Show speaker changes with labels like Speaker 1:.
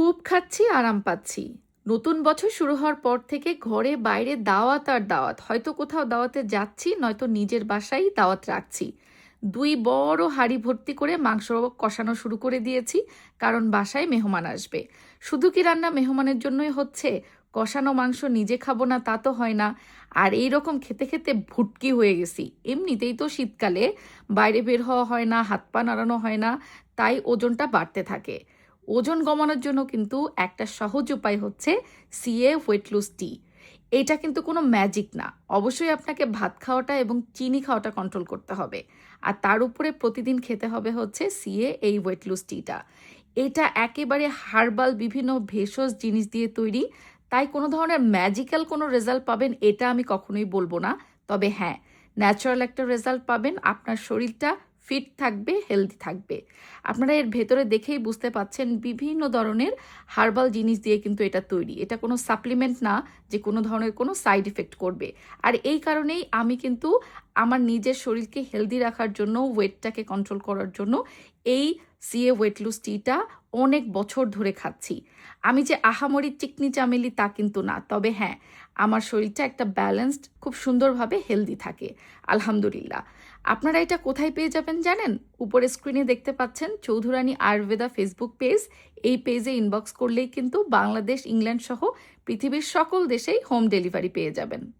Speaker 1: খুব খাচ্ছি, আরাম পাচ্ছি। নতুন বছর শুরু হওয়ার পর থেকে ঘরে বাইরে দাওয়াত আর দাওয়াত। হয়তো কোথাও দাওয়াতে যাচ্ছি, নয়তো নিজের বাসায় দাওয়াত রাখছি। দুই বড় হাঁড়ি ভর্তি করে মাংস কষানো শুরু করে দিয়েছি, কারণ বাসায় মেহমান আসবে। শুধু কি রান্না মেহমানের জন্যই হচ্ছে? কষানো মাংস নিজে খাব না, তা তো হয় না। আর এই রকম খেতে খেতে ভুটকি হয়ে গেছি। এমনিতেই তো শীতকালে। বাইরে বের হওয়া হয় না, হাত পা নাড়ানো হয় না, তাই ওজনটা বাড়তে থাকে। ওজন কমানোর জন্য কিন্তু একটা সহজ উপায় হচ্ছে সিএ ওয়েট লুজ টি এটা কিন্তু কোনো ম্যাজিক না। অবশ্যই আপনাকে ভাত খাওয়াটা এবং চিনি খাওয়াটা কন্ট্রোল করতে হবে। আর তার উপরে প্রতিদিন খেতে হবে হচ্ছে সিএ এই ওয়েট লুজ টিটা এটা একেবারে হার্বাল বিভিন্ন ভেষজ জিনিস দিয়ে তৈরি। তাই কোনো ধরনের ম্যাজিক্যাল কোনো রেজাল্ট পাবেন এটা আমি কখনোই বলব না। তবে হ্যাঁ ন্যাচারাল একটা রেজাল্ট পাবেন। আপনার শরীরটা ফিট থাকবে হেলদি থাকবে। আপনারা এর ভেতরে দেখেই বুঝতে পাচ্ছেন বিভিন্ন ধরনের হার্বাল জিনিস দিয়ে কিন্তু এটা তৈরি। এটা কোনো সাপ্লিমেন্ট না যে কোনো ধরনের কোনো সাইড এফেক্ট করবে। আর এই কারণেই আমি কিন্তু আমার নিজের শরীরকে হেলদি রাখার জন্য ওয়েটটাকে কন্ট্রোল করার জন্য এই সিএ ওয়েট লুজ টিটা অনেক বছর ধরে খাচ্ছি। আমি যে আহামরি চিকনি চামেলি তা কিন্তু না। তবে হ্যাঁ আমার শরীরটা একটা ব্যালেন্সড খুব সুন্দরভাবে হেলদি থাকে। আলহামদুলিল্লাহ। আপনারা এটা কোথায় পেয়ে যাবেন জানেন? উপরে স্ক্রিনে দেখতে পাচ্ছেন চৌধুরানী আয়ুর্বেদা ফেসবুক পেজ এই পেজে ইনবক্স করলেই কিন্তু বাংলাদেশ ইংল্যান্ড সহ পৃথিবীর সকল দেশেই হোম ডেলিভারি পেয়ে যাবেন।